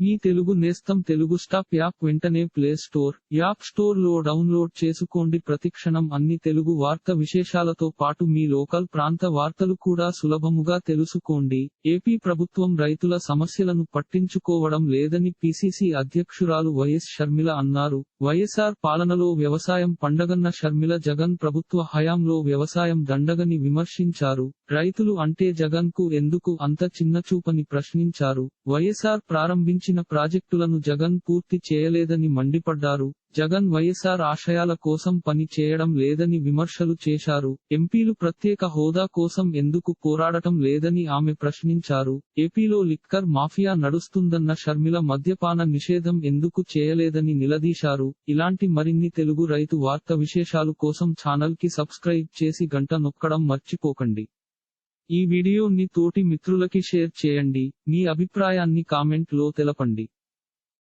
మీ తెలుగు నేస్తం Telugu stop app వెంటనే play store app స్టోర్లో డౌన్లోడ్ చేసుకోండి. ప్రతిక్షణం అన్ని తెలుగు వార్త విశేషాలతో పాటు మీ లోకల్ ప్రాంత వార్తలు కూడా సులభముగా తెలుసుకోండి. ఏపీ ప్రభుత్వం రైతుల సమస్యలను పట్టించుకోవడం లేదని పిసిసి అధ్యక్షురాలు వైఎస్ షర్మిల అన్నారు. వైఎస్ఆర్ పాలనలో వ్యవసాయం పండగన్న షర్మిల జగన్ ప్రభుత్వ హయాంలో వ్యవసాయం దండగని విమర్శించారు. రైతులు అంటే జగన్కు ఎందుకు అంత చిన్నచూపని ప్రశ్నించారు. వైఎస్ఆర్ ప్రారంభించిన ప్రాజెక్టులను జగన్ పూర్తి చేయలేదని మండిపడ్డారు. జగన్ వైఎస్ఆర్ ఆశయాల కోసం పని చేయడం లేదని విమర్శలు చేశారు. ఎంపీలు ప్రత్యేక హోదా కోసం ఎందుకు పోరాడటం లేదని ఆమె ప్రశ్నించారు. ఏపీలో లిక్కర్ మాఫియా నడుస్తుందన్న షర్మిల మద్యపాన నిషేధం ఎందుకు చేయలేదని నిలదీశారు. ఇలాంటి మరిన్ని తెలుగు రైతు వార్త విశేషాలు కోసం ఛానల్కి సబ్స్క్రైబ్ చేసి గంట నొక్కడం మర్చిపోకండి. ఈ వీడియోని తోటి మిత్రులకి షేర్ చేయండి. మీ అభిప్రాయాన్ని కామెంట్లో తెలపండి.